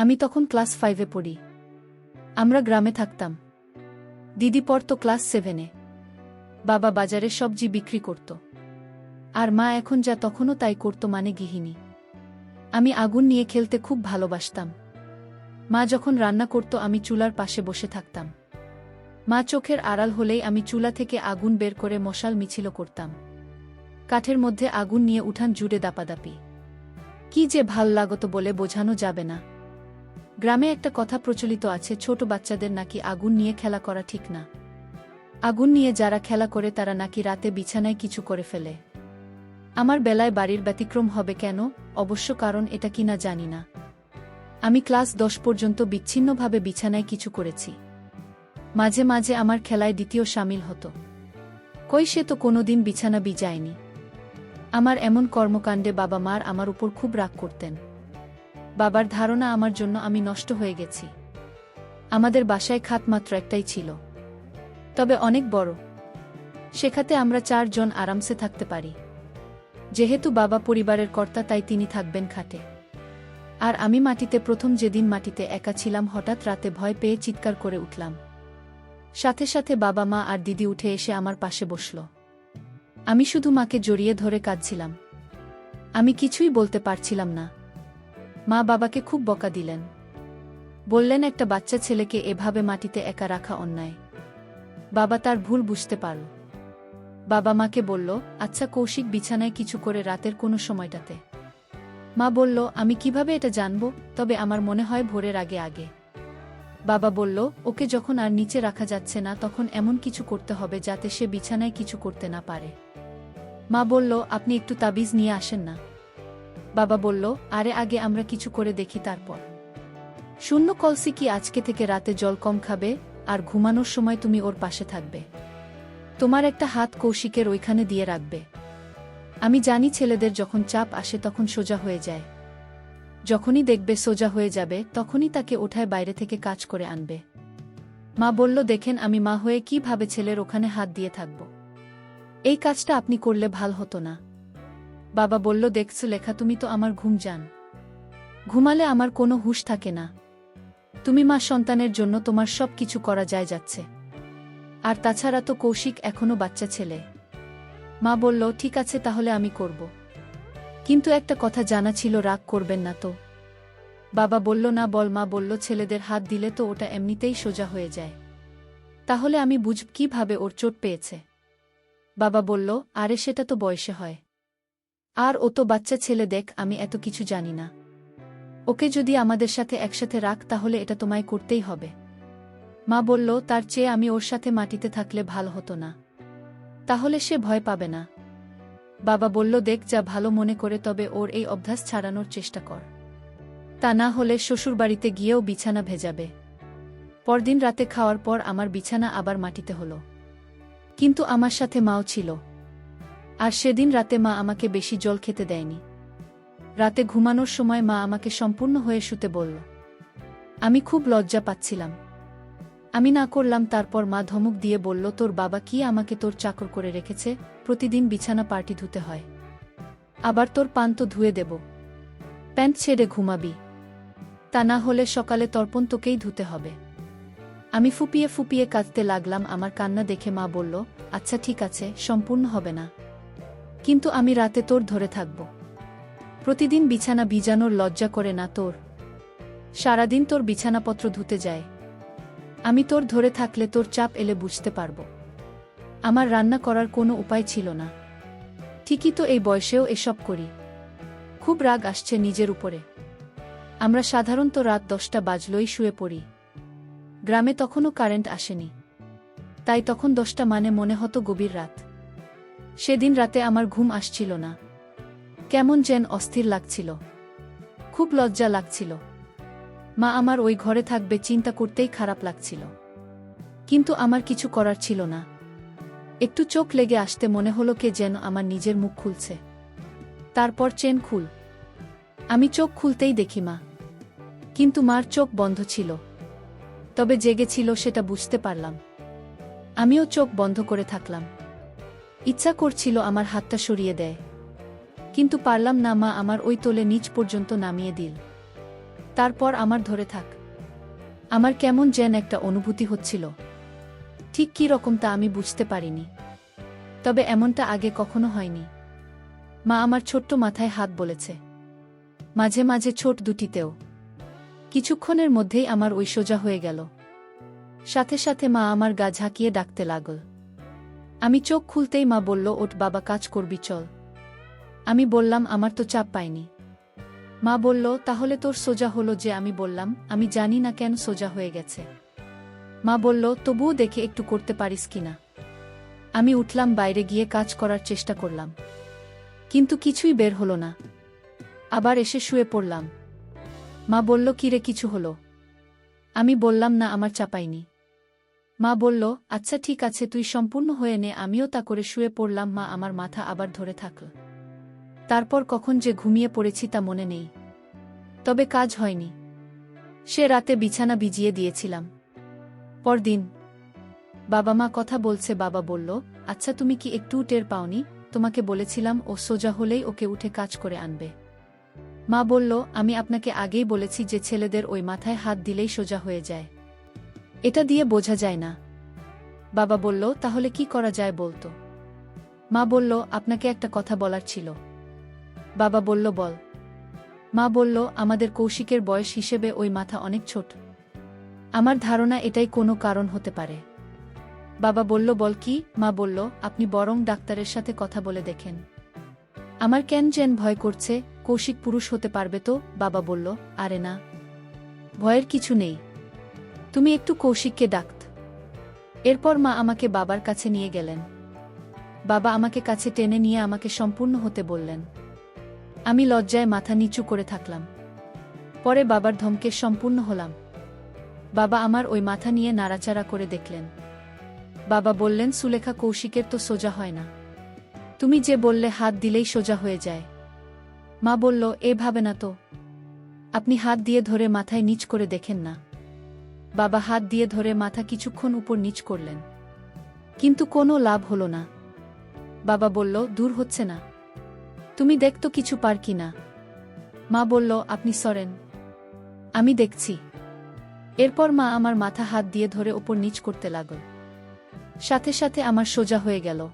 আমি তখন ক্লাস ফাইভে পড়ি। আমরা গ্রামে থাকতাম। দিদি পড়তো ক্লাস সেভেনে। বাবা বাজারে সবজি বিক্রি করত। আর মা এখন যা তখনও তাই করত মানে গৃহিণী। আমি আগুন নিয়ে খেলতে খুব ভালোবাসতাম। মা যখন রান্না করত আমি চুলার পাশে বসে থাকতাম। মা চোখের আড়াল হলেই আমি চুলা থেকে আগুন বের করে মশাল মিছিল করতাম। কাঠের মধ্যে আগুন নিয়ে উঠান জুড়ে দাপাদাপি। কি যে ভালো লাগত বলে বোঝানো যাবে না। গ্রামে একটা কথা প্রচলিত আছে, ছোট বাচ্চাদের নাকি আগুন নিয়ে খেলা করা ঠিক না। আগুন নিয়ে যারা খেলা করে তারা নাকি রাতে বিছানায় কিছু করে ফেলে। আমার বেলায় বাড়ির ব্যতিক্রম হবে কেন? অবশ্য কারণ এটা কিনা জানি না। আমি ক্লাস দশ পর্যন্ত বিচ্ছিন্নভাবে বিছানায় কিছু করেছি। মাঝে মাঝে আমার খেলায় দ্বিতীয় সামিল হতো। কই সে তো কোনোদিন বিছানা বিজায়নি আমার এমন কর্মকাণ্ডে বাবা মার আমার উপর খুব রাগ করতেন। বাবার ধারণা আমার জন্য আমি নষ্ট হয়ে গেছি। আমাদের বাসায় খাত মাত্র একটাই ছিল। তবে অনেক বড়। সেখাতে আমরা চারজন আরামসে থাকতে পারি। যেহেতু বাবা পরিবারের কর্তা তাই তিনি থাকবেন খাটে। আর আমি মাটিতে প্রথম যেদিন মাটিতে একা ছিলাম হঠাৎ রাতে ভয় পেয়ে চিৎকার করে উঠলাম। সাথে সাথে বাবা মা আর দিদি উঠে এসে আমার পাশে বসল। আমি শুধু মাকে জড়িয়ে ধরে কাঁদছিলাম। আমি কিছুই বলতে পারছিলাম না। মা বাবাকে খুব বকা দিলেন। বললেন, একটা বাচ্চা ছেলেকে এভাবে মাটিতে একা রাখা অন্যায়। বাবা তার ভুল বুঝতে পারল বাবা মাকে বলল আচ্ছা কৌশিক বিছানায় কিছু করে রাতের কোনো সময়টাতে। মা বলল, আমি কীভাবে এটা জানব? তবে আমার মনে হয় ভোরের আগে আগে। বাবা বলল, ওকে যখন আর নিচে রাখা যাচ্ছে না, তখন এমন কিছু করতে হবে যাতে সে বিছানায় কিছু করতে না পারে। মা বলল, আপনি একটু তাবিজ নিয়ে আসেন না। বাবা বলল, আরে আগে আমরা কিছু করে দেখি তারপর। শূন্য কলসি কি আজকে থেকে রাতে জল কম খাবে, আর ঘুমানোর সময় তুমি ওর পাশে থাকবে? তোমার একটা হাত কৌশিকের ওইখানে দিয়ে রাখবে। আমি জানি ছেলেদের যখন চাপ আসে তখন সোজা হয়ে যায়। যখনই দেখবে সোজা হয়ে যাবে, তখনই তাকে ওঠায় বাইরে থেকে কাজ করে আনবে। মা বলল, দেখেন, আমি মা হয়ে কীভাবে ছেলের ওখানে হাত দিয়ে থাকব? এই কাজটা আপনি করলে ভালো হতো না। বাবা বলল, দেখছ লেখা, তুমি তো আমার ঘুম যান। ঘুমালে আমার কোনো হুশ থাকে না। তুমি মা সন্তানের জন্য তোমার সব কিছু করা যায় যাচ্ছে। আর তাছাড়া তো কৌশিক এখনও বাচ্চা ছেলে। মা বলল, ঠিক আছে, তাহলে আমি করব। কিন্তু একটা কথা জানা ছিল, রাগ করবেন না তো। বাবা বলল, না বল মা বলল, ছেলেদের হাত দিলে তো ওটা এমনিতেই সোজা হয়ে যায়। তাহলে আমি বুঝব কীভাবে ওর চোট পেয়েছে? বাবা বলল, আরে, সেটা তো বয়সে হয়। আর ও তো বাচ্চা ছেলে দেখ, আমি এত কিছু জানি না। ওকে যদি আমাদের সাথে একসাথে রাখ, তাহলে এটা তোমায় করতেই হবে। মা বলল, তার চেয়ে আমি ওর সাথে মাটিতে থাকলে ভালো হতো না। তাহলে সে ভয় পাবে না। বাবা বলল, দেখ যা ভালো মনে করে, তবে ওর এই অভ্যাস ছাড়ানোর চেষ্টা কর। তা না হলে শ্বশুরবাড়িতে গিয়েও বিছানা ভেজাবে। পরদিন রাতে খাওয়ার পর আমার বিছানা আবার মাটিতে হলো। কিন্তু আমার সাথে মাও ছিল। আর সেদিন রাতে মা আমাকে বেশি জল খেতে দেয়নি। রাতে ঘুমানোর সময় মা আমাকে সম্পূর্ণ হয়ে শুতে বলল, আমি খুব লজ্জা পাচ্ছিলাম। আমি না করলাম, তারপর মা ধমক দিয়ে বলল, তোর বাবা কি আমাকে তোর চাকর করে রেখেছে? প্রতিদিন বিছানা পার্টি ধুতে হয়। আবার তোর পান তো ধুয়ে দেব। প্যান্ট ছেড়ে ঘুমাবি। তা না হলে সকালে তর্পণ তোকেই ধুতে হবে। আমি ফুপিয়ে ফুপিয়ে কাঁদতে লাগলাম। আমার কান্না দেখে মা বলল আচ্ছা ঠিক আছে, সম্পূর্ণ হবে না। কিন্তু আমি রাতে তোর ধরে থাকব। প্রতিদিন বিছানা ভিজানোর লজ্জা করে না তোর। সারাদিন তোর বিছানাপত্র ধুতে যায়। আমি তোর ধরে থাকলে তোর চাপ এলে বুঝতে পারব। আমার রান্না করার কোনো উপায় ছিল না। ঠিকই তো এই বয়সেও এসব করি। খুব রাগ আসছে নিজের উপরে। আমরা সাধারণত রাত দশটা বাজলই শুয়ে পড়ি। গ্রামে তখনও কারেন্ট আসেনি। তাই তখন দশটা মানে মনে হতো গভীর রাত। সেদিন রাতে আমার ঘুম আসছিল না। কেমন যেন অস্থির লাগছিল। খুব লজ্জা লাগছিল। মা আমার ওই ঘরে থাকবে চিন্তা করতেই খারাপ লাগছিল। কিন্তু আমার কিছু করার ছিল না। একটু চোখ লেগে আসতে মনে হলো কে যেন আমার নিজের মুখ খুলছে। তারপর চেন খুল। আমি চোখ খুলতেই দেখি মা। কিন্তু মার চোখ বন্ধ ছিল। তবে জেগেছিল সেটা বুঝতে পারলাম। আমিও চোখ বন্ধ করে থাকলাম। ইচ্ছা করছিল আমার হাতটা সরিয়ে দেয়। কিন্তু পারলাম না, মা আমার ওই তোলে নিচ পর্যন্ত নামিয়ে দিল। তারপর আমার ধরে থাক। আমার কেমন যেন একটা অনুভূতি হচ্ছিল। ঠিক কী রকম তা আমি বুঝতে পারিনি। তবে এমনটা আগে কখনো হয়নি। মা আমার ছোট্ট মাথায় হাত বলেছে। মাঝে মাঝে ছোট দুটিতেও। কিছুক্ষণের মধ্যেই আমার ওই সোজা হয়ে গেল। সাথে সাথে মা আমার গা ঝাঁকিয়ে ডাকতে লাগল। আমি চোখ খুলতেই মা বলল ওট বাবা, কাজ করবি, চল। আমি বললাম, আমার তো চাপ পাইনি। মা বলল, তাহলে তোর সোজা হলো যে, আমি বললাম, আমি জানি না কেন সোজা হয়ে গেছে। মা বলল, তবুও দেখে একটু করতে পারিস কিনা আমি উঠলাম, বাইরে গিয়ে কাজ করার চেষ্টা করলাম। কিন্তু কিছুই বের হলো না। আবার এসে শুয়ে পড়লাম। মা বলল কিরে কিছু হলো? আমি বললাম, না, আমার চাপাইনি। মা বলল আচ্ছা ঠিক আছে, তুই সম্পূর্ণ হয়ে নে, আমিও তা করে শুয়ে পড়লাম, মা আমার মাথা আবার ধরে থাকল তারপর কখন যে ঘুমিয়ে পড়েছি তা মনে নেই। তবে কাজ হয়নি। সে রাতে বিছানা ভিজিয়ে দিয়েছিলাম। পরদিন বাবা মা কথা বলছে, বাবা বলল আচ্ছা তুমি কি একটু টের পাওনি? তোমাকে বলেছিলাম ও সোজা হলেই ওকে উঠে কাজ করে আনবে। মা বলল, আমি আপনাকে আগেই বলেছি যে ছেলেদের ওই মাথায় হাত দিলেই সোজা হয়ে যায়। এটা দিয়ে বোঝা যায় না। বাবা বলল, তাহলে কি করা যায় বলতো? মা বলল, আপনাকে একটা কথা বলার ছিল। বাবা বলল, বল। মা বলল, আমাদের কৌশিকের বয়স হিসেবে ওই মাথা অনেক ছোট। আমার ধারণা এটাই কোনো কারণ হতে পারে। বাবা বলল, বল কি? মা বলল, আপনি বরং ডাক্তারের সাথে কথা বলে দেখেন। আমার কেন যেন ভয় করছে? কৌশিক পুরুষ হতে পারবে তো? বাবা বলল, আরে না। ভয়ের কিছু নেই। তুমি একটু কৌশিককে ডাকত। এরপর মা আমাকে বাবার কাছে নিয়ে গেলেন। বাবা আমাকে কাছে টেনে নিয়ে আমাকে সম্পূর্ণ হতে বললেন। আমি লজ্জায় মাথা নিচু করে থাকলাম। পরে বাবার ধমকে সম্পূর্ণ হলাম। বাবা আমার ওই মাথা নিয়ে নাড়াচাড়া করে দেখলেন। বাবা বললেন, সুলেখা কৌশিকের তো সোজা হয় না। তুমি যে বললে হাত দিলেই সোজা হয়ে যায়। মা বলল, এভাবে না তো। আপনি হাত দিয়ে ধরে মাথায় নিচ করে দেখেন না। বাবা হাত দিয়ে ধরে মাথা কিছুক্ষণ উপর নিচ করলেন। কিন্তু কোনো লাভ হলো না। বাবা বলল, দূর হচ্ছে না। তুমি দেখতো কিছু পার কি না? মা বলল, আপনি সরেন। আমি দেখছি। এরপর মা আমার মাথা হাত দিয়ে ধরে ওপর নিচ করতে লাগল। সাথে সাথে আমার সোজা হয়ে গেল।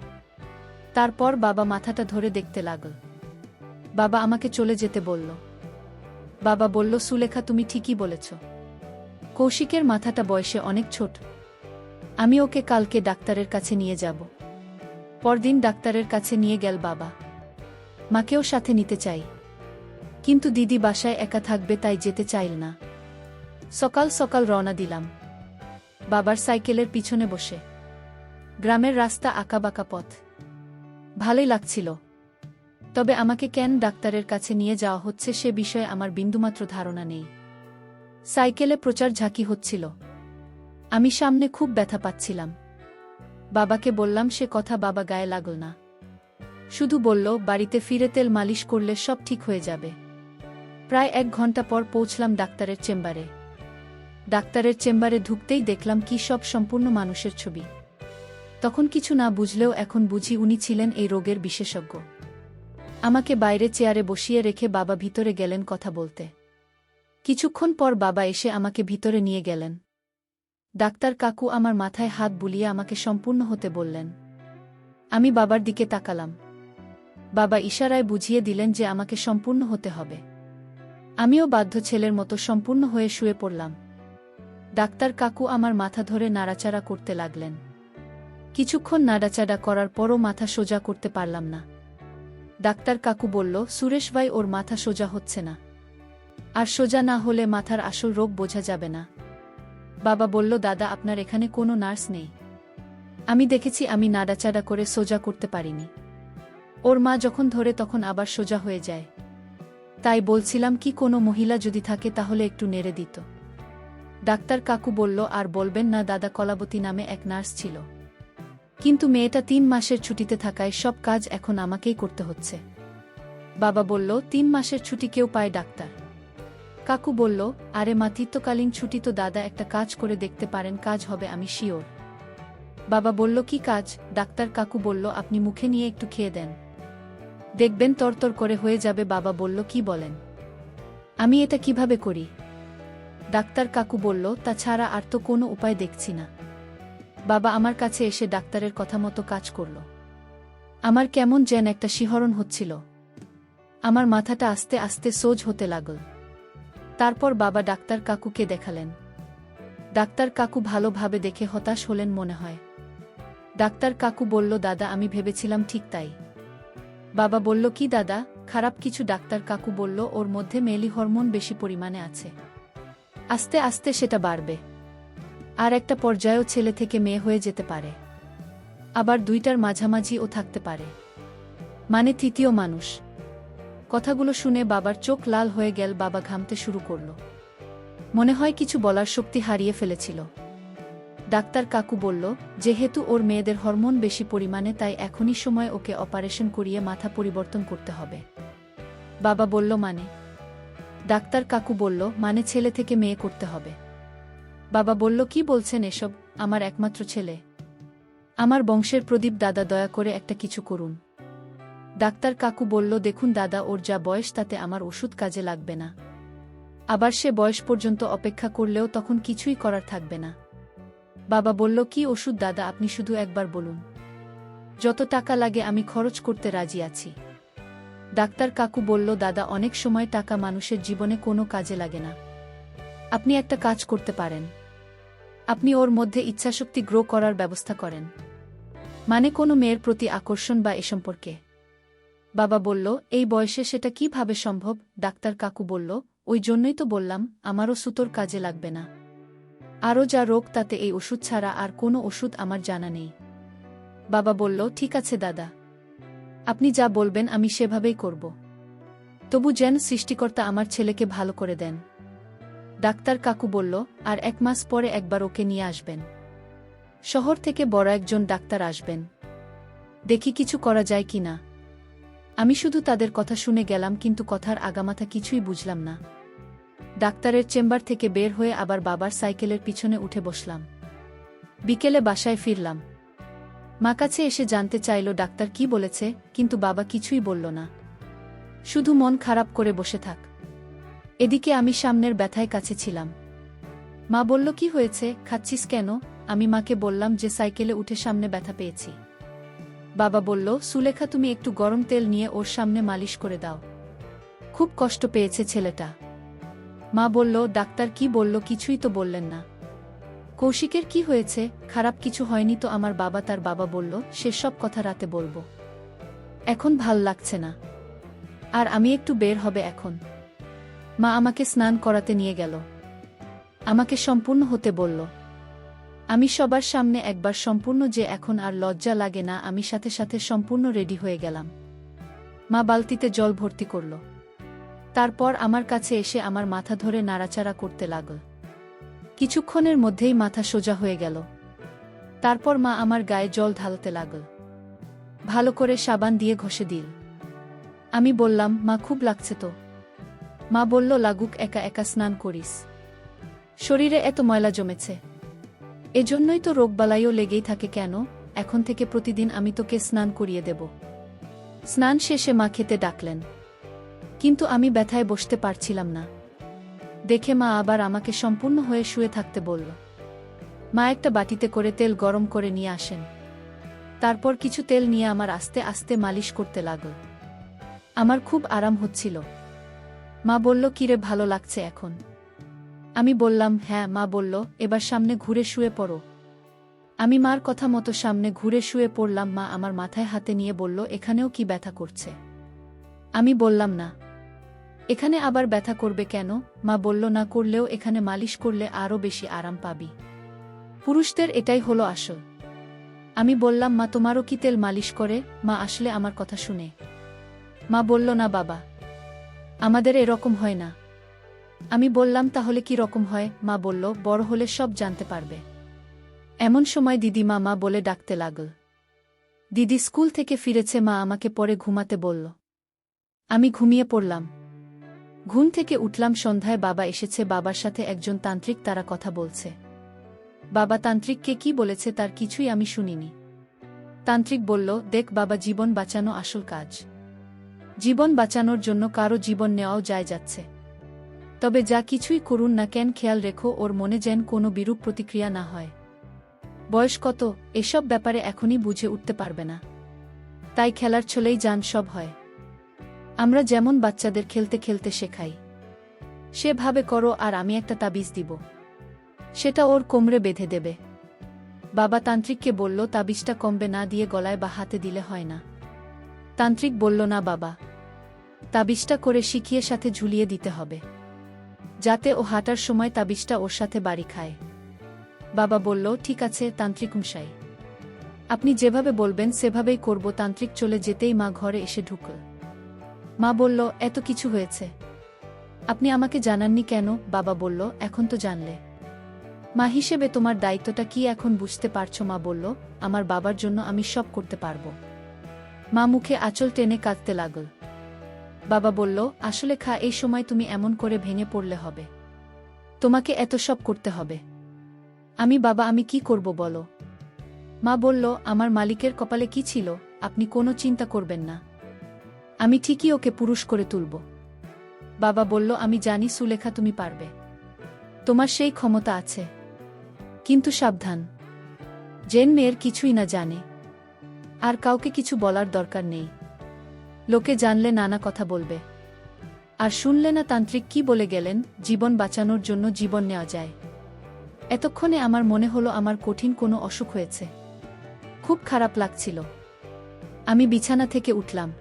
তারপর বাবা মাথাটা ধরে দেখতে লাগল। বাবা আমাকে চলে যেতে বলল। বাবা বলল, সুলেখা, তুমি ঠিকই বলেছ। কৌশিকের মাথাটা বয়সে অনেক ছোট। আমি ওকে কালকে ডাক্তারের কাছে নিয়ে যাব। পরদিন ডাক্তারের কাছে নিয়ে গেল বাবা। মাকেও সাথে নিতে চাই। কিন্তু দিদি বাসায় একা থাকবে তাই যেতে চাইল না। সকাল সকাল রওনা দিলাম। বাবার সাইকেলের পিছনে বসে। গ্রামের রাস্তা আঁকাবাঁকা পথ। ভালোই লাগছিল। তবে আমাকে কেন ডাক্তারের কাছে নিয়ে যাওয়া হচ্ছে সে বিষয়ে আমার বিন্দুমাত্র ধারণা নেই। সাইকেলে প্রচার ঝাঁকি হচ্ছিল। আমি সামনে খুব ব্যথা পাচ্ছিলাম। বাবাকে বললাম, সে কথা বাবা গায়ে লাগল না। শুধু বলল, বাড়িতে ফিরে তেল মালিশ করলে সব ঠিক হয়ে যাবে। প্রায় এক ঘণ্টা পর পৌঁছলাম ডাক্তারের চেম্বারে। ডাক্তারের চেম্বারে ঢুকতেই দেখলাম কি সব সম্পূর্ণ মানুষের ছবি। তখন কিছু না বুঝলেও এখন বুঝি উনি ছিলেন এই রোগের বিশেষজ্ঞ। আমাকে বাইরে চেয়ারে বসিয়ে রেখে বাবা ভিতরে গেলেন কথা বলতে। কিছুক্ষণ পর বাবা এসে আমাকে ভিতরে নিয়ে গেলেন। ডাক্তার কাকু আমার মাথায় হাত বুলিয়ে আমাকে সম্পূর্ণ হতে বললেন। আমি বাবার দিকে তাকালাম। বাবা ইশারায় বুঝিয়ে দিলেন যে আমাকে সম্পূর্ণ হতে হবে। আমিও বাধ্য ছেলের মতো সম্পূর্ণ হয়ে শুয়ে পড়লাম। ডাক্তার কাকু আমার মাথা ধরে নাড়াচাড়া করতে লাগলেন। কিছুক্ষণ নাড়াচাড়া করার পরও মাথা সোজা করতে পারলাম না। ডাক্তার কাকু বলল, সুরেশ ভাই, ওর মাথা সোজা হচ্ছে না। আর সোজা না হলে মাথার আসল রোগ বোঝা যাবে না। বাবা বলল, দাদা, আপনার এখানে কোনো নার্স নেই। আমি দেখেছি আমি নাড়াচাড়া করে সোজা করতে পারিনি। ওর মা যখন ধরে তখন আবার সোজা হয়ে যায়। তাই বলছিলাম, কি কোনো মহিলা যদি থাকে তাহলে একটু নেড়ে দিত। ডাক্তার কাকু বলল, আর বলবেন না, দাদা কলাবতী নামে এক নার্স ছিল। কিন্তু মেয়েটা তিন মাসের ছুটিতে থাকায় সব কাজ এখন আমাকেই করতে হচ্ছে। বাবা বলল, তিন মাসের ছুটি কেউ পায় ডাক্তার। কাকু বলল, আরে মাতৃত্বকালীন ছুটি তো দাদা, একটা কাজ করে দেখতে পারেন, কাজ হবে, আমি শিওর। বাবা বলল, কি কাজ? ডাক্তার কাকু বলল, আপনি মুখে নিয়ে একটু খেয়ে দেন। দেখবেন তরতর করে হয়ে যাবে। বাবা বলল, কি বলেন? আমি এটা কীভাবে করি? ডাক্তার কাকু বলল, তাছাড়া আর তো কোনো উপায় দেখছি না। বাবা আমার কাছে এসে ডাক্তারের কথা মতো কাজ করল। আমার কেমন যেন একটা শিহরণ হচ্ছিল। আমার মাথাটা আস্তে আস্তে সোজ হতে লাগল। তারপর বাবা ডাক্তার কাকুকে দেখালেন। ডাক্তার কাকু ভালোভাবে দেখে হতাশ হলেন মনে হয়। ডাক্তার কাকু বলল, দাদা, আমি ভেবেছিলাম ঠিক তাই। বাবা বলল, কি দাদা? খারাপ কিছু? ডাক্তার কাকু বলল, ওর মধ্যে মেলি হরমোন বেশি পরিমাণে আছে। আস্তে আস্তে সেটা বাড়বে। আর একটা পর্যায়েও ছেলে থেকে মেয়ে হয়ে যেতে পারে। আবার দুইটার মাঝামাঝিও থাকতে পারে। মানে তৃতীয় মানুষ। কথাগুলো শুনে বাবার চোখ লাল হয়ে গেল, বাবা ঘামতে শুরু করল। মনে হয় কিছু বলার শক্তি হারিয়ে ফেলেছিল। ডাক্তার কাকু বলল, যেহেতু ওর মেয়েদের হরমোন বেশি পরিমাণে, তাই এখনই সময় ওকে অপারেশন করিয়ে মাথা পরিবর্তন করতে হবে। বাবা বলল মানে? ডাক্তার কাকু বলল মানে ছেলে থেকে মেয়ে করতে হবে। বাবা বলল, কি বলছেন এসব? আমার একমাত্র ছেলে। আমার বংশের প্রদীপ দাদা, দয়া করে একটা কিছু করুন। ডাক্তার কাকু বলল, দেখুন দাদা, ওর যা বয়স তাতে আমার ওষুধ কাজে লাগবে না। আবার সে বয়স পর্যন্ত অপেক্ষা করলেও তখন কিছুই করার থাকবে না। বাবা বলল, কি ওষুধ দাদা, আপনি শুধু একবার বলুন। যত টাকা লাগে আমি খরচ করতে রাজি আছি। ডাক্তার কাকু বলল, দাদা, অনেক সময় টাকা মানুষের জীবনে কোনো কাজে লাগে না। আপনি একটা কাজ করতে পারেন। আপনি ওর মধ্যে ইচ্ছাশক্তি গ্রো করার ব্যবস্থা করেন। মানে কোনো মেয়ের প্রতি আকর্ষণ বা এ সম্পর্কে। বাবা বলল, এই বয়সে সেটা কীভাবে সম্ভব? ডাক্তার কাকু বলল, ওই জন্যই তো বললাম, আমারও সুতোর কাজে লাগবে না। আরও যা রোগ, তাতে এই ওষুধ ছাড়া আর কোনো ওষুধ আমার জানা নেই। বাবা বলল, ঠিক আছে দাদা। আপনি যা বলবেন, আমি সেভাবেই করব। তবু যেন সৃষ্টিকর্তা আমার ছেলেকে ভালো করে দেন। ডাক্তার কাকু বলল, আর এক মাস পরে একবার ওকে নিয়ে আসবেন। শহর থেকে বড় একজন ডাক্তার আসবেন। দেখি কিছু করা যায় কি না আমি শুধু তাদের কথা শুনে গেলাম কিন্তু কথার আগামাথা কিছুই বুঝলাম না। ডাক্তারের চেম্বার থেকে বের হয়ে আবার বাবার সাইকেলের পিছনে উঠে বসলাম। বিকেলে বাসায় ফিরলাম। মা কাছে এসে জানতে চাইল, ডাক্তার কি বলেছে? কিন্তু বাবা কিছুই বলল না। শুধু মন খারাপ করে বসে থাক। এদিকে আমি সামনের ব্যথায় কাছে ছিলাম। মা বলল, কি হয়েছে? খাচ্ছিস কেন? আমি মাকে বললাম যে সাইকেলে উঠে সামনে ব্যথা পেয়েছি। বাবা বলল, সুলেখা, তুমি একটু গরম তেল নিয়ে ওর সামনে মালিশ করে দাও। খুব কষ্ট পেয়েছে ছেলেটা। মা বলল, ডাক্তার কি বলল কিছুই তো বললেন না। কৌশিকের কি হয়েছে? খারাপ কিছু হয়নি তো? আমার বাবা তার বাবা বলল, সেসব কথা রাতে বলব। এখন ভালো লাগছে না। আর আমি একটু বের হবে এখন। মা আমাকে স্নান করাতে নিয়ে গেল। আমাকে সম্পূর্ণ হতে বলল আমি সবার সামনে একবার সম্পূর্ণ যে এখন আর লজ্জা লাগে না, আমি সাথে সাথে সম্পূর্ণ রেডি হয়ে গেলাম। মা বালতিতে জল ভর্তি করল। তারপর আমার কাছে এসে আমার মাথা ধরে নাড়াচাড়া করতে লাগল। কিছুক্ষণের মধ্যেই মাথা সোজা হয়ে গেল। তারপর মা আমার গায়ে জল ঢালতে লাগল। ভালো করে সাবান দিয়ে ঘষে দিল। আমি বললাম, মা, খুব লাগছে তো। মা বলল, লাগুক, একা একা স্নান করিস। শরীরে এত ময়লা জমেছে। এজন্যই তো রোগবালাইও লেগেই থাকে কেন? এখন থেকে প্রতিদিন আমি তোকে স্নান করিয়ে দেব। স্নান শেষে মা খেতে ডাকলেন। কিন্তু আমি ব্যথায় বসতে পারছিলাম না। দেখে মা আবার আমাকে সম্পূর্ণ হয়ে শুয়ে থাকতে বলল। মা একটা বাটিতে করে তেল গরম করে নিয়ে আসেন। তারপর কিছু তেল নিয়ে আমার আস্তে আস্তে মালিশ করতে লাগল। আমার খুব আরাম হচ্ছিল। মা বলল, কিরে, ভালো লাগছে এখন? আমি বললাম হ্যাঁ মা বলল, এবার সামনে ঘুরে শুয়ে পড়ো। আমি মার কথা মতো সামনে ঘুরে শুয়ে পড়লাম, মা আমার মাথায় হাতে নিয়ে বলল, এখানেও কি ব্যথা করছে? আমি বললাম, না। এখানে আবার ব্যথা করবে কেন? মা বলল, না করলেও এখানে মালিশ করলে আরও বেশি আরাম পাবি। পুরুষদের এটাই হলো আসল। আমি বললাম, মা, তোমারও কি তেল মালিশ করে? মা আসলে আমার কথা শুনে। মা বলল, না বাবা, আমাদের এরকম হয় না। আমি বললাম, তাহলে কি রকম হয়? মা বলল, বড় হলে সব জানতে পারবে। এমন সময় দিদিমা মা বলে ডাকতে লাগল। দিদি স্কুল থেকে ফিরেছে, মা আমাকে পরে ঘুমাতে বলল। আমি ঘুমিয়ে পড়লাম। ঘুম থেকে উঠলাম, সন্ধ্যায় বাবা এসেছে, বাবার সাথে একজন তান্ত্রিক তারা কথা বলছে। বাবা তান্ত্রিককে কি বলেছে তার কিছুই আমি শুনিনি। তান্ত্রিক বলল, দেখ বাবা, জীবন বাঁচানো আসল কাজ। জীবন বাঁচানোর জন্য কারও জীবন নেওয়াও যায় যাচ্ছে। তবে যা কিছুই করুন না কেন, খেয়াল রেখো, ওর মনে যেন কোনো বিরূপ প্রতিক্রিয়া না হয়। বয়স কত? এসব ব্যাপারে এখনই বুঝে উঠতে পারবে না। তাই খেলার ছলেই যান, সব হয়। আমরা যেমন বাচ্চাদের খেলতে খেলতে শেখাই। সেভাবে করো, আর আমি একটা তাবিজ দিব। সেটা ওর কোমরে বেঁধে দেবে। বাবা তান্ত্রিককে বলল, তাবিজটা কমবে না, দিয়ে গলায় বা হাতে দিলে হয় না। তান্ত্রিক বলল, না বাবা। তাবিজটা করে শিখিয়ে সাথে ঝুলিয়ে দিতে হবে। যাতে ও হাঁটার সময় তাবিজটা ওর সাথে বাড়ি খায়। বাবা বলল, ঠিক আছে, তান্ত্রিক মশাই। আপনি যেভাবে বলবেন, সেভাবেই করব। তান্ত্রিক চলে যেতেই মা ঘরে এসে ঢুকল। মা বলল, এত কিছু হয়েছে। আপনি আমাকে জানাননি কেন? বাবা বলল, এখন তো জানলে। মা হিসেবে তোমার দায়িত্বটা কি এখন বুঝতে পারছ? মা বলল, আমার বাবার জন্য আমি সব করতে পারব। মা মুখে আঁচল টেনে কাঁদতে লাগল। বাবা বলল, আসলে খা, এই সময় তুমি এমন করে ভেঙে পড়লে হবে। তোমাকে এত সব করতে হবে। আমি, বাবা, আমি কি করব বলো? মা বলল, আমার মালিকের কপালে কি ছিল? আপনি কোনো চিন্তা করবেন না। আমি ঠিকই ওকে পুরুষ করে তুলব। বাবা বলল, আমি জানি সুলেখা তুমি পারবে। তোমার সেই ক্ষমতা আছে। কিন্তু সাবধান। জেন মেয়ের কিছুই না জানে। আর কাউকে কিছু বলার দরকার নেই। লোকে জানলে নানা কথা বলবে। আর শুনলে না তান্ত্রিক কি বলে গেলেন, জীবন বাঁচানোর জন্য জীবন নেওয়া যায়। এতক্ষণে আমার মনে হলো আমার কঠিন কোনো অসুখ হয়েছে। খুব খারাপ লাগছিল। আমি বিছানা থেকে উঠলাম।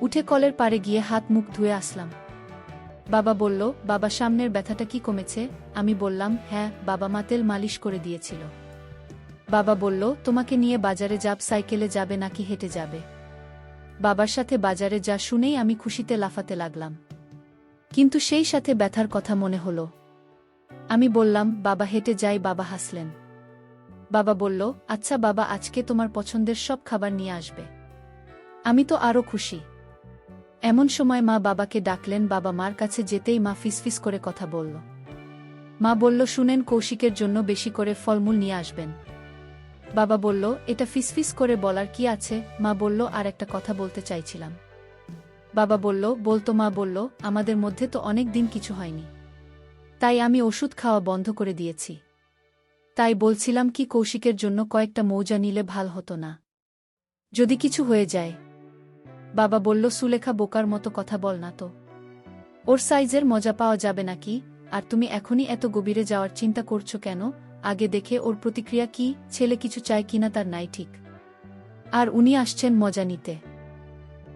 উঠে কলের পাড়ে গিয়ে হাত মুখ ধুয়ে আসলাম। বাবা বলল, বাবা, সামনের ব্যথাটা কি কমেছে? আমি বললাম হ্যাঁ বাবা মা তেল মালিশ করে দিয়েছিল। বাবা বলল, তোমাকে নিয়ে বাজারে যাব, সাইকেলে যাবে নাকি হেঁটে যাবে? বাবার সাথে বাজারে যা শুনেই আমি খুশিতে লাফাতে লাগলাম। কিন্তু সেই সাথে ব্যথার কথা মনে হল। আমি বললাম, বাবা হেঁটে যাই, বাবা হাসলেন। বাবা বলল আচ্ছা বাবা, আজকে তোমার পছন্দের সব খাবার নিয়ে আসবে। আমি তো আরও খুশি। এমন সময় মা বাবাকে ডাকলেন, বাবা মার কাছে যেতেই মা ফিসফিস করে কথা বলল। মা বলল, শুনেন, কৌশিকের জন্য বেশি করে ফলমূল নিয়ে আসবেন। বাবা বলল, এটা ফিসফিস করে বলার কি আছে? মা বলল আর একটা কথা বলতে চাইছিলাম। বাবা বলল বলতো মা বলল, আমাদের মধ্যে তো অনেক দিন কিছু হয়নি। তাই আমি ওষুধ খাওয়া বন্ধ করে দিয়েছি। তাই বলছিলাম কি কৌশিকের জন্য কয়েকটা মৌজা নিলে ভালো হতো না। যদি কিছু হয়ে যায়। বাবা বলল, সুলেখা, বোকার মতো কথা বল না তো। ওর সাইজের মজা পাওয়া যাবে নাকি? আর তুমি এখনই এত গভীরে যাওয়ার চিন্তা করছ কেন? আগে দেখে ওর প্রতিক্রিয়া কি, ছেলে কিছু চায় কিনা তার নাই ঠিক। আর উনি আসছেন মজা নিতে।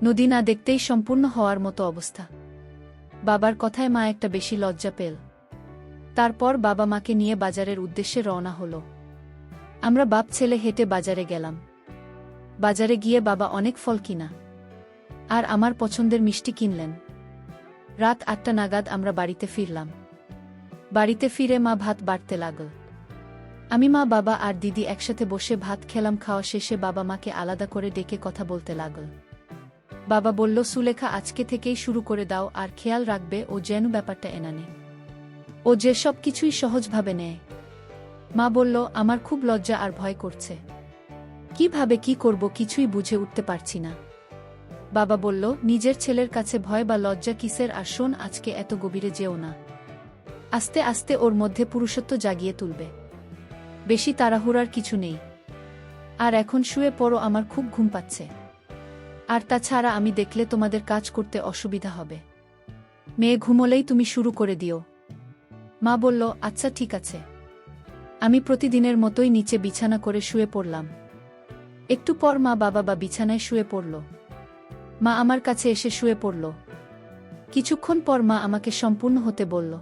নদী না দেখতেই সম্পূর্ণ হওয়ার মতো অবস্থা। বাবার কথায় মা একটা বেশি লজ্জা পেল। তারপর বাবা মাকে নিয়ে বাজারের উদ্দেশ্যে রওনা হল। আমরা বাপ ছেলে হেঁটে বাজারে গেলাম। বাজারে গিয়ে বাবা অনেক ফল কিনা। আর আমার পছন্দের মিষ্টি কিনলেন। রাত আটটা নাগাদ আমরা বাড়িতে ফিরলাম। বাড়িতে ফিরে মা ভাত বাড়তে লাগল। আমি মা, বাবা আর দিদি একসাথে বসে ভাত খেলাম, খাওয়া শেষে বাবা মাকে আলাদা করে ডেকে কথা বলতে লাগল। বাবা বলল, সুলেখা, আজকে থেকেই শুরু করে দাও আর খেয়াল রাখবে ও যেন ব্যাপারটা এনানে। ও যে সব কিছুই সহজভাবে নেয়। মা বলল, আমার খুব লজ্জা আর ভয় করছে। কীভাবে কি করব কিছুই বুঝে উঠতে পারছি না। বাবা বলল, নিজের ছেলের কাছে ভয় বা লজ্জা কিসের আর শোন, আজকে এত গভীরে যেও না। আস্তে আস্তে ওর মধ্যে পুরুষত্ব জাগিয়ে তুলবে। বেশি তাড়াহুড়ার কিছু নেই। আর এখন শুয়ে পড়ো, আমার খুব ঘুম পাচ্ছে। আর তাছাড়া আমি দেখলে তোমাদের কাজ করতে অসুবিধা হবে। মেয়ে ঘুমলেই তুমি শুরু করে দিও। মা বলল আচ্ছা ঠিক আছে। আমি প্রতিদিনের মতোই নিচে বিছানা করে শুয়ে পড়লাম। একটু পর মা বাবা বা বিছানায় শুয়ে পড়ল। মা আমার কাছে এসে শুয়ে পড়ল। কিছুক্ষণ পর মা আমাকে সম্পূর্ণ হতে বলল।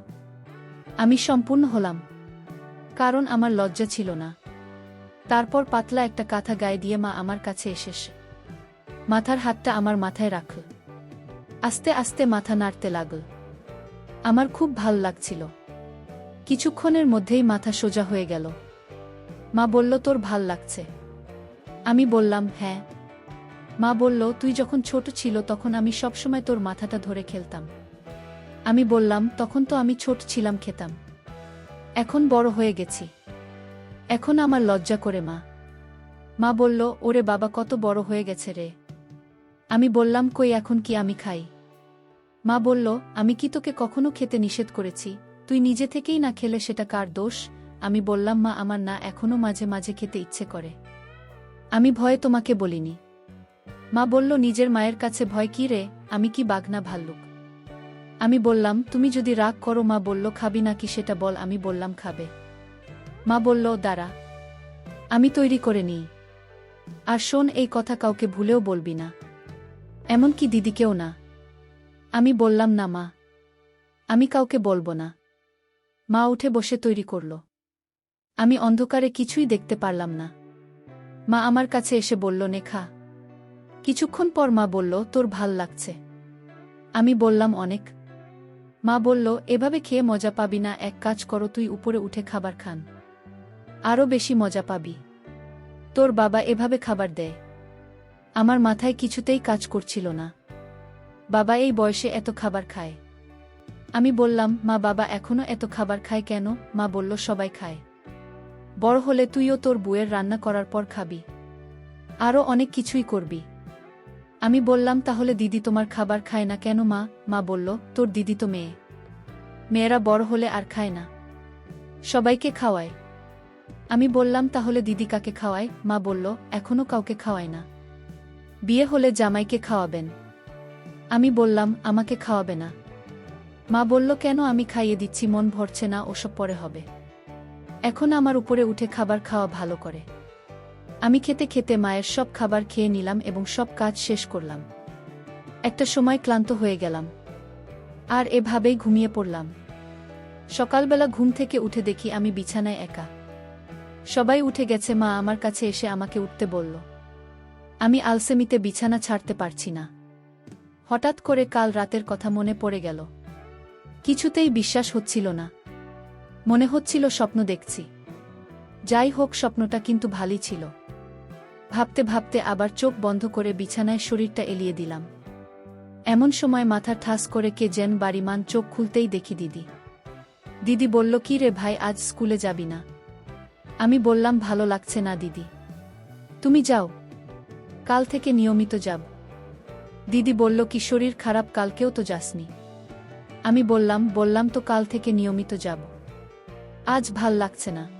আমি সম্পূর্ণ হলাম। কারণ আমার লজ্জা ছিল না। তারপর পাতলা একটা কাঁথা গায়ে দিয়ে মা আমার কাছে এসেছে মাথার হাতটা আমার মাথায় রাখল আস্তে আস্তে মাথা নাড়তে লাগল আমার খুব ভালো লাগছিল। কিছুক্ষণের মধ্যেই মাথা সোজা হয়ে গেল। মা বলল, তোর ভালো লাগছে। আমি বললাম হ্যাঁ। মা বলল, তুই যখন ছোট ছিল তখন আমি সবসময় তোর মাথাটা ধরে খেলতাম। আমি বললাম, তখন তো আমি ছোট ছিলাম খেতাম। এখন বড় হয়ে গেছি। এখন আমার লজ্জা করে মা। মা বলল, ওরে বাবা, কত বড় হয়ে গেছে রে। আমি বললাম, কই, এখন কি আমি খাই? মা বলল, আমি কি তোকে কখনো খেতে নিষেধ করেছি? তুই নিজে থেকেই না খেলে সেটা কার দোষ? আমি বললাম, মা, আমার না এখনও মাঝে মাঝে খেতে ইচ্ছে করে। আমি ভয়ে তোমাকে বলিনি। মা বলল, নিজের মায়ের কাছে ভয় কি রে? আমি কি বাঘনা ভাল্লুক? আমি বললাম, তুমি যদি রাগ করো, মা বলল, খাবি নাকি সেটা বল, আমি বললাম, খাবে। মা বলল, দাঁড়া, আমি তৈরি করে নিই। আর শোন, এই কথা কাউকে ভুলেও বলবি না। এমনকি দিদিকেও না। আমি বললাম, না, মা, আমি কাউকে বলব না। মা উঠে বসে তৈরি করল। আমি অন্ধকারে কিছুই দেখতে পারলাম না। মা আমার কাছে এসে বলল নেখা কিছুক্ষণ পর মা বলল, তোর ভালো লাগছে। আমি বললাম, অনেক। মা বলল, এভাবে খেয়ে মজা পাবি না, এক কাজ করো, তুই উপরে উঠে খাবার খান। আরও বেশি মজা পাবি। তোর বাবা এভাবে খাবার দেয়। আমার মাথায় কিছুতেই কাজ করছিল না। বাবা এই বয়সে এত খাবার খায়। আমি বললাম, মা, বাবা এখনও এত খাবার খায় কেন? মা বলল, সবাই খায়। বড় হলে তুইও তোর বুয়ের রান্না করার পর খাবি। আরও অনেক কিছুই করবি। আমি বললাম, তাহলে দিদি তোমার খাবার খায় না কেন মা? মা বলল, তোর দিদি তো মেয়ে। মেয়েরা বড় হলে আর খায় না। সবাইকে খাওয়ায়। আমি বললাম, তাহলে দিদি কাকে খাওয়ায়? মা বলল এখনও কাউকে খাওয়ায় না। বিয়ে হলে জামাইকে খাওয়াবেন। আমি বললাম, আমাকে খাওয়াবে না। মা বলল, কেন আমি খাইয়ে দিচ্ছি, মন ভরছে না, ওসব পরে হবে। এখন আমার উপরে উঠে খাবার খাওয়া ভালো করে। আমি খেতে খেতে মায়ের সব খাবার খেয়ে নিলাম এবং সব কাজ শেষ করলাম। একটা সময় ক্লান্ত হয়ে গেলাম। আর এভাবেই ঘুমিয়ে পড়লাম। সকালবেলা ঘুম থেকে উঠে দেখি আমি বিছানায় একা। সবাই উঠে গেছে, মা আমার কাছে এসে আমাকে উঠতে বলল। আমি আলসেমিতে বিছানা ছাড়তে পারছি না। হঠাৎ করে কাল রাতের কথা মনে পড়ে গেল। কিছুতেই বিশ্বাস হচ্ছিল না। মনে হচ্ছিল স্বপ্ন দেখছি। যাই হোক, স্বপ্নটা কিন্তু ভালোই ছিল। ভাবতে ভাবতে আবার চোখ বন্ধ করে বিছানায় শরীরটা এলিয়ে দিলাম। এমন সময় মাথা ঠাস করে কে যেন বাড়িমান চোখ খুলতেই দেখি দিদি। দিদি বলল, কি রে ভাই, আজ স্কুলে যাবি না? আমি বললাম, ভালো লাগছে না দিদি। তুমি যাও। কাল থেকে নিয়মিত যাব। দিদি বলল, কি শরীর খারাপ, কালকেও তো যাসনি। আমি বললাম বললাম তো কাল থেকে নিয়মিত যাব। আজ ভালো লাগছে না।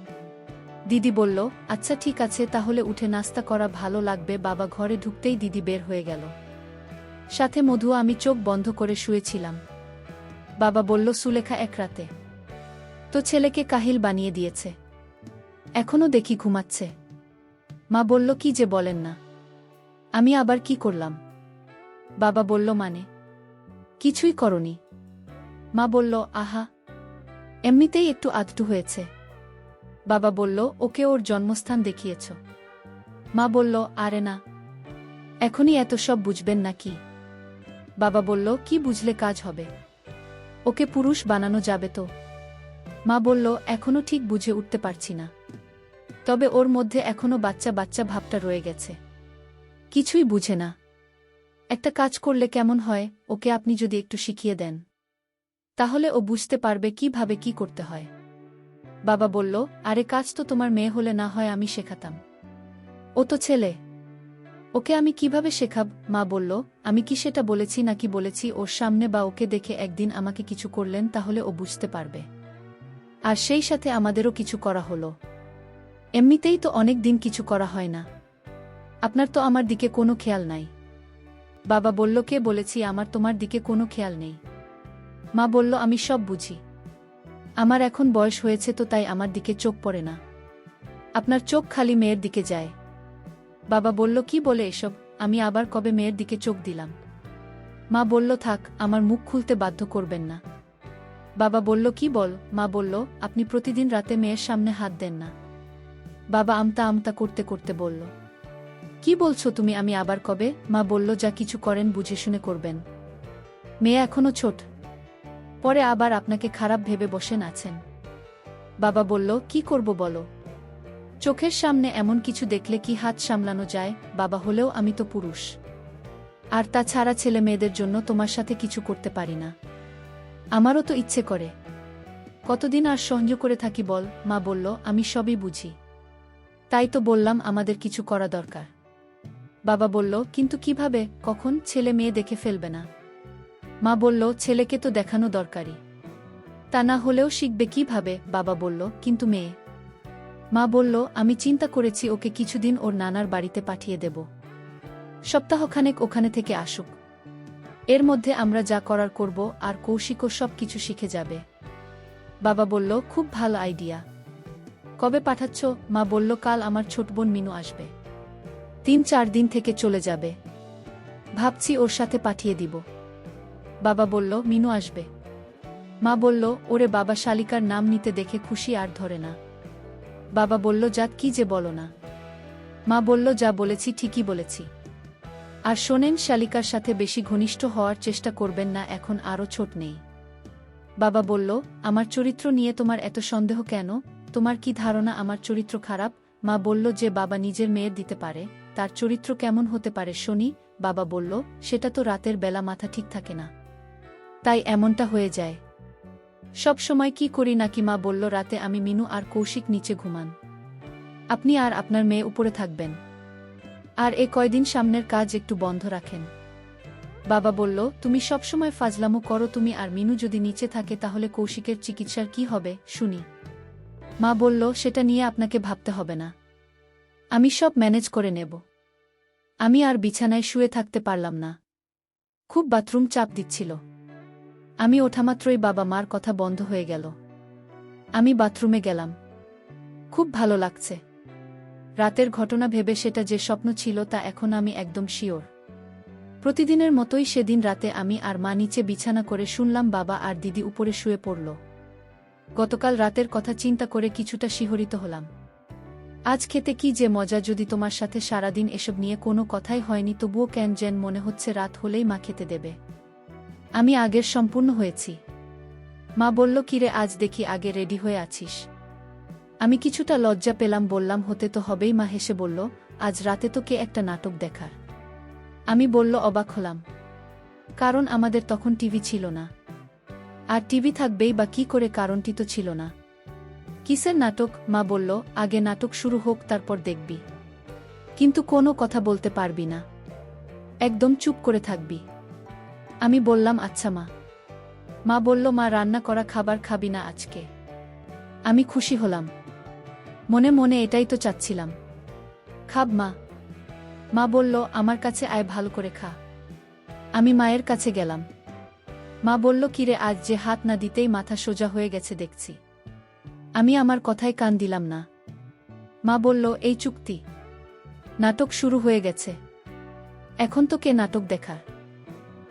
দিদি বলল আচ্ছা ঠিক আছে, তাহলে উঠে নাস্তা করা ভালো লাগবে। বাবা ঘরে ঢুকতেই দিদি বের হয়ে গেল। সাথে মধু, আমি চোখ বন্ধ করে শুয়েছিলাম। বাবা বলল, সুলেখা, এক রাতে। তো ছেলেকে কাহিল বানিয়ে দিয়েছে। এখনও দেখি ঘুমাচ্ছে। মা বলল, কি যে বলেন না। আমি আবার কি করলাম? বাবা বলল মানে? কিছুই করনি। মা বলল, আহা, এমনিতেই একটু আধটু হয়েছে। বাবা বলল, ওকে ওর জন্মস্থান দেখিয়েছ। মা বলল, আরে না। এখনই এত সব বুঝবেন না কি? বাবা বলল, কি বুঝলে কাজ হবে? ওকে পুরুষ বানানো যাবে তো? মা বলল, এখনও ঠিক বুঝে উঠতে পারছি না। তবে ওর মধ্যে এখনও বাচ্চা বাচ্চা ভাবটা রয়ে গেছে। কিছুই বুঝে না। একটা কাজ করলে কেমন হয়, ওকে আপনি যদি একটু শিখিয়ে দেন। তাহলে ও বুঝতে পারবে কীভাবে কি করতে হয়। বাবা বলল, আরে কাজ তো তোমার মেয়ে হলে না হয় আমি শেখাতাম। ও তো ছেলে। ওকে আমি কীভাবে শেখাব? মা বলল, আমি কি সেটা বলেছি নাকি বলেছি ওর সামনে বা ওকে দেখে একদিন আমাকে কিছু করলেন তাহলে ও বুঝতে পারবে। আর সেই সাথে আমাদেরও কিছু করা হলো। এমনিতেই তো অনেক দিন কিছু করা হয় না। আপনার তো আমার দিকে কোনো খেয়াল নাই। বাবা বলল, কে বলেছি? আমার তোমার দিকে কোনো খেয়াল নেই। মা বলল, আমি সব বুঝি। আমার এখন বয়স হয়েছে তো তাই আমার দিকে চোখ পড়ে না। আপনার চোখ খালি মেয়ের দিকে যায়। বাবা বলল, কি বলে এসব? আমি আবার কবে মেয়ের দিকে চোখ দিলাম? মা বলল, থাক, আমার মুখ খুলতে বাধ্য করবেন না। বাবা বলল, কি বল? মা বলল, আপনি প্রতিদিন রাতে মেয়ের সামনে হাত দেন না। বাবা আমতা আমতা করতে করতে বলল, কি বলছো তুমি? আমি আবার কবে? মা বলল, যা কিছু করেন বুঝে শুনে করবেন। মেয়ে এখনও ছোট। পরে আবার আপনাকে খারাপ ভেবে বসেন আছেন। বাবা বলল, কি করব বলো? চোখের সামনে এমন কিছু দেখলে কি হাত সামলানো যায়? বাবা হলেও আমি তো পুরুষ। আর তাছাড়া ছেলে মেয়েদের জন্য তোমার সাথে কিছু করতে পারি না। আমারও তো ইচ্ছে করে। কতদিন আর সহ্য করে থাকি বল। মা বলল, আমি সবই বুঝি। তাই তো বললাম আমাদের কিছু করা দরকার। বাবা বলল, কিন্তু কীভাবে? কখন? ছেলে মেয়ে দেখে ফেলবে না। মা বলল, ছেলেকে তো দেখানো দরকারি তা না হলেও শিখবে কীভাবে? বাবা বলল, কিন্তু মেয়ে। মা বলল, আমি চিন্তা করেছি ওকে কিছুদিন ওর নানার বাড়িতে পাঠিয়ে দেব। সপ্তাহখানেক ওখানে থেকে আসুক। এর মধ্যে আমরা যা করার করব আর কৌশিকও সব কিছু শিখে যাবে। বাবা বলল, খুব ভালো আইডিয়া। কবে পাঠাচ্ছ? মা বলল, কাল আমার ছোট বোন মিনু আসবে। তিন চার দিন থেকে চলে যাবে। ভাবছি ওর সাথে পাঠিয়ে দিব। বাবা বলল, মিনু আসবে। মা বলল, ওরে বাবা, শালিকার নাম নিতে দেখে খুশি আর ধরে না। বাবা বলল জাত কি যে বলো না। মা বলল, যা বলেছি, ঠিকই বলেছি। আর শোনেন, শালিকার সাথে বেশি ঘনিষ্ঠ হওয়ার চেষ্টা করবেন না, এখন আরও ছোট নেই। বাবা বলল, আমার চরিত্র নিয়ে তোমার এত সন্দেহ কেন? তোমার কি ধারণা আমার চরিত্র খারাপ? মা বলল, যে বাবা নিজের মেয়ের দিতে পারে, তার চরিত্র কেমন হতে পারে, শনি। বাবা বলল, সেটা তো রাতের বেলা মাথা ঠিক থাকে না। তাই এমনটা হয়ে যায়। সব সময় কি করি নাকি মা বলল, রাতে আমি মিনু আর কৌশিক নিচে ঘুমান। আপনি আর আপনার মেয়ে উপরে থাকবেন। আর এ কয়দিন সামনের কাজ একটু বন্ধ রাখেন। বাবা বলল, তুমি সবসময় ফাজলামো করো, তুমি আর মিনু যদি নিচে থাকে তাহলে কৌশিকের চিকিৎসার কি হবে, শুনি। মা বলল, সেটা নিয়ে আপনাকে ভাবতে হবে না। আমি সব ম্যানেজ করে নেব। আমি আর বিছানায় শুয়ে থাকতে পারলাম না। খুব বাথরুম চাপ দিচ্ছিল। আমি ওঠামাত্রই বাবা মার কথা বন্ধ হয়ে গেল। আমি বাথরুমে গেলাম। খুব ভালো লাগছে। রাতের ঘটনা ভেবে সেটা যে স্বপ্ন ছিল তা এখন আমি একদম শিওর। প্রতিদিনের মতোই সেদিন রাতে আমি আর মা নিচে বিছানা করে শুনলাম বাবা আর দিদি উপরে শুয়ে পড়ল। গতকাল রাতের কথা চিন্তা করে কিছুটা শিহরিত হলাম। আজ খেতে কি যে মজা যদি তোমার সাথে সারাদিন এসব নিয়ে কোনো কথাই হয়নি তবুও কেন যেন মনে হচ্ছে রাত হলেই মা খেতে দেবে। আমি আগের সম্পূর্ণ হয়েছি। মা বলল, কিরে, আজ দেখি আগে রেডি হয়ে আছিস। আমি কিছুটা লজ্জা পেলাম, বললাম, হতে তো হবেই। মা হেসে বলল, আজ রাতে তো কে একটা নাটক দেখার। আমি বলল, অবাক হলাম। কারণ আমাদের তখন টিভি ছিল না। আর টিভি থাকবেই বা কি করে কারণটি তো ছিল না। কিসের নাটক? মা বলল, আগে নাটক শুরু হোক, তারপর দেখবি। কিন্তু কোনো কথা বলতে পারবি না। একদম চুপ করে থাকবি। আমি বললাম আচ্ছা মা। মা বলল, মা, রান্না করা খাবার খাবি না আজকে। আমি খুশি হলাম। মনে মনে এটাই তো চাচ্ছিলাম। খাব মা। মা বলল, আমার কাছে আয়, ভালো করে খা। আমি মায়ের কাছে গেলাম। মা বলল, কিরে, আজ যে হাত না দিতেই মাথা সোজা হয়ে গেছে দেখছি। আমি আমার কথায় কান দিলাম না। মা বলল, এই চুক্তি। নাটক শুরু হয়ে গেছে। এখন তো কে নাটক দেখার।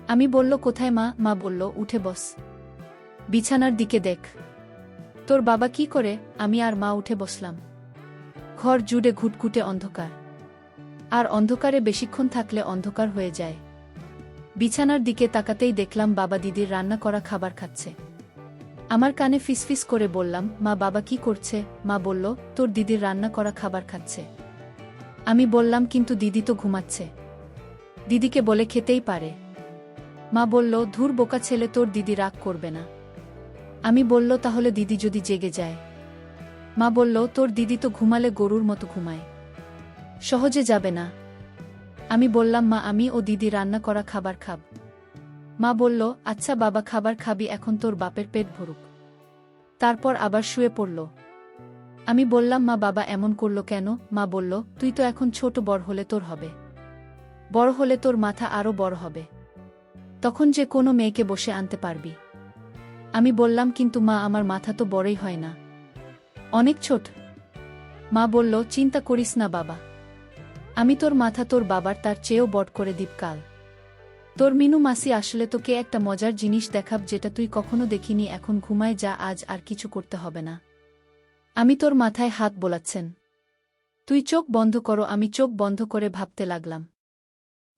আমি বলল, কোথায় মা? মা বলল, উঠে বস। বিছানার দিকে দেখ। তোর বাবা কি করে? আমি আর মা উঠে বসলাম। ঘর জুড়ে ঘুটঘুটে অন্ধকার। আর অন্ধকারে বেশিক্ষণ থাকলে অন্ধকার হয়ে যায়। বিছানার দিকে তাকাতেই দেখলাম, বাবা দিদির রান্না করা খাবার খাচ্ছে। আমার কানে ফিসফিস করে বললাম, মা, বাবা কি করছে? মা বলল, তোর দিদির রান্না করা খাবার খাচ্ছে। আমি বললাম, কিন্তু দিদি তো ঘুমাচ্ছে। দিদিকে বলে, খেতেই পারে। মা বলল, ধুর বোকা ছেলে, তোর দিদি রাগ করবে না। আমি বলল, তাহলে দিদি যদি জেগে যায়। মা বলল, তোর দিদি তো ঘুমালে গরুর মতো ঘুমায়। সহজে যাবে না। আমি বললাম, মা, আমি ও দিদি রান্না করা খাবার খাব। মা বলল আচ্ছা বাবা, খাবার খাবি, এখন তোর বাপের পেট ভরুক। তারপর আবার শুয়ে পড়ল। আমি বললাম, মা, বাবা এমন করল কেন? মা বলল, তুই তো এখন ছোট, বড় হলে তোর হবে। বড় হলে তোর মাথা আরও বড় হবে। তখন যে কোনো মেয়েকে বসে আনতে পারবি। আমি বললাম, কিন্তু মা, আমার মাথা তো বড়ই হয় না। অনেক ছোট। মা বলল, চিন্তা করিস না বাবা। আমি তোর মাথা তোর বাবার তার চেয়েও বট করে দীপকাল তোর মিনু মাসি আসলে তোকে একটা মজার জিনিস দেখাব যেটা তুই কখনো দেখিনি, এখন ঘুমায় যা, আজ আর কিছু করতে হবে না। আমি তোর মাথায় হাত বোলাচ্ছেন। তুই চোখ বন্ধ করো, আমি চোখ বন্ধ করে ভাবতে লাগলাম।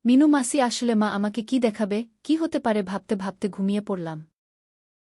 মিনু মাসি আসলে মা আমাকে কি দেখাবে কি হতে পারে ভাবতে ভাবতে ঘুমিয়ে পড়লাম।